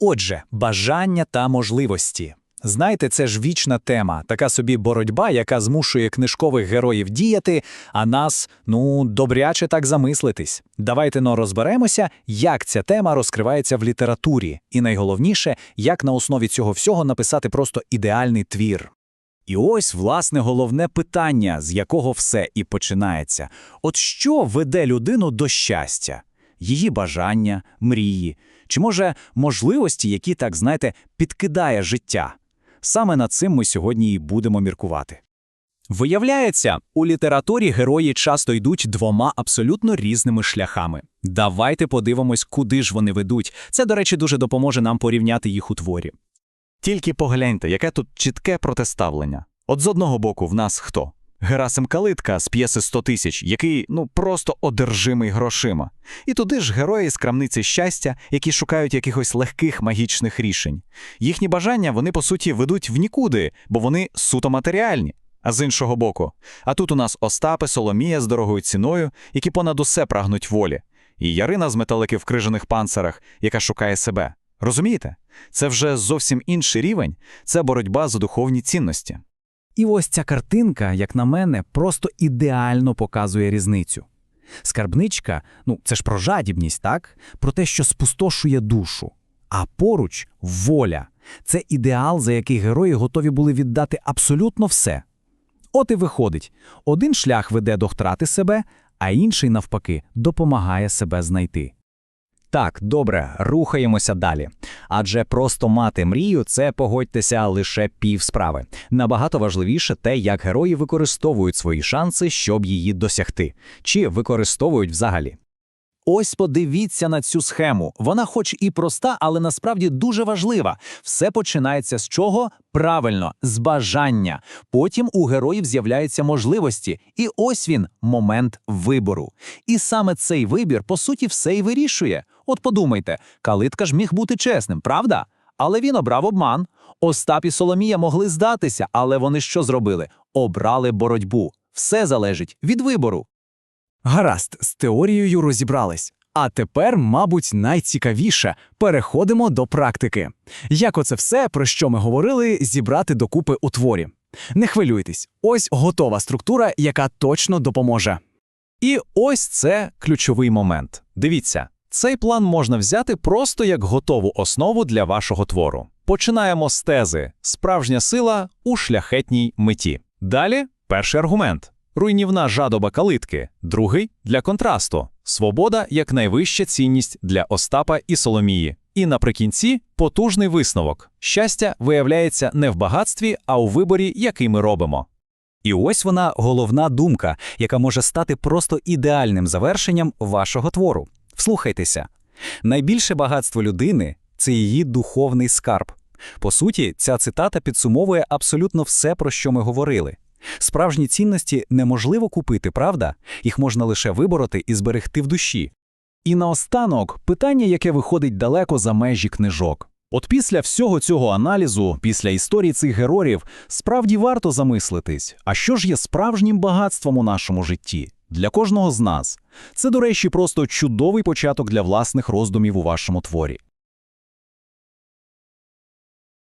Отже, бажання та можливості. Знаєте, це ж вічна тема, така собі боротьба, яка змушує книжкових героїв діяти, а нас, ну, добряче так замислитись. Давайте но розберемося, як ця тема розкривається в літературі, і найголовніше, як на основі цього всього написати просто ідеальний твір. І ось, власне, головне питання, з якого все і починається. От що веде людину до щастя? Її бажання, мрії, чи, може, можливості, які, так знаєте, підкидає життя? Саме над цим ми сьогодні і будемо міркувати. Виявляється, у літературі герої часто йдуть двома абсолютно різними шляхами. Давайте подивимось, куди ж вони ведуть. Це, до речі, дуже допоможе нам порівняти їх у творі. Тільки погляньте, яке тут чітке протиставлення. От з одного боку в нас хто? Герасим Калитка з п'єси «100 тисяч, який, ну, просто одержимий грошима. І туди ж герої з крамниці щастя, які шукають якихось легких магічних рішень. Їхні бажання вони, по суті, ведуть в нікуди, бо вони суто матеріальні. А з іншого боку, а тут у нас Остапи, Соломія з дорогою ціною, які понад усе прагнуть волі, і Ярина з металики в крижаних панцирах, яка шукає себе. Розумієте? Це вже зовсім інший рівень, це боротьба за духовні цінності. І ось ця картинка, як на мене, просто ідеально показує різницю. Скарбничка ну це ж про жадібність, так? Про те, що спустошує душу. А поруч воля це ідеал, за який герої готові були віддати абсолютно все. От і виходить: один шлях веде до втрати себе, а інший, навпаки, допомагає себе знайти. Так, добре, рухаємося далі. Адже просто мати мрію це, погодьтеся, лише пів справи. Набагато важливіше те, як герої використовують свої шанси, щоб її досягти, чи використовують взагалі. Ось подивіться на цю схему. Вона, хоч і проста, але насправді дуже важлива. Все починається з чого? Правильно, з бажання. Потім у героїв з'являються можливості, і ось він момент вибору. І саме цей вибір, по суті, все й вирішує. От подумайте, калитка ж міг бути чесним, правда? Але він обрав обман. Остап і Соломія могли здатися, але вони що зробили? Обрали боротьбу. Все залежить від вибору. Гаразд, з теорією розібрались. А тепер, мабуть, найцікавіше переходимо до практики. Як оце все, про що ми говорили, зібрати докупи у творі. Не хвилюйтесь, ось готова структура, яка точно допоможе. І ось це ключовий момент. Дивіться, цей план можна взяти просто як готову основу для вашого твору. Починаємо з тези справжня сила у шляхетній меті. Далі перший аргумент руйнівна жадоба калитки, другий для контрасту, свобода як найвища цінність для Остапа і Соломії. І наприкінці потужний висновок: щастя виявляється не в багатстві, а у виборі, який ми робимо. І ось вона головна думка, яка може стати просто ідеальним завершенням вашого твору. Вслухайтеся, найбільше багатство людини це її духовний скарб. По суті, ця цитата підсумовує абсолютно все, про що ми говорили. Справжні цінності неможливо купити, правда? Їх можна лише вибороти і зберегти в душі. І наостанок питання, яке виходить далеко за межі книжок. От після всього цього аналізу, після історії цих героїв, справді варто замислитись, а що ж є справжнім багатством у нашому житті для кожного з нас. Це, до речі, просто чудовий початок для власних роздумів у вашому творі.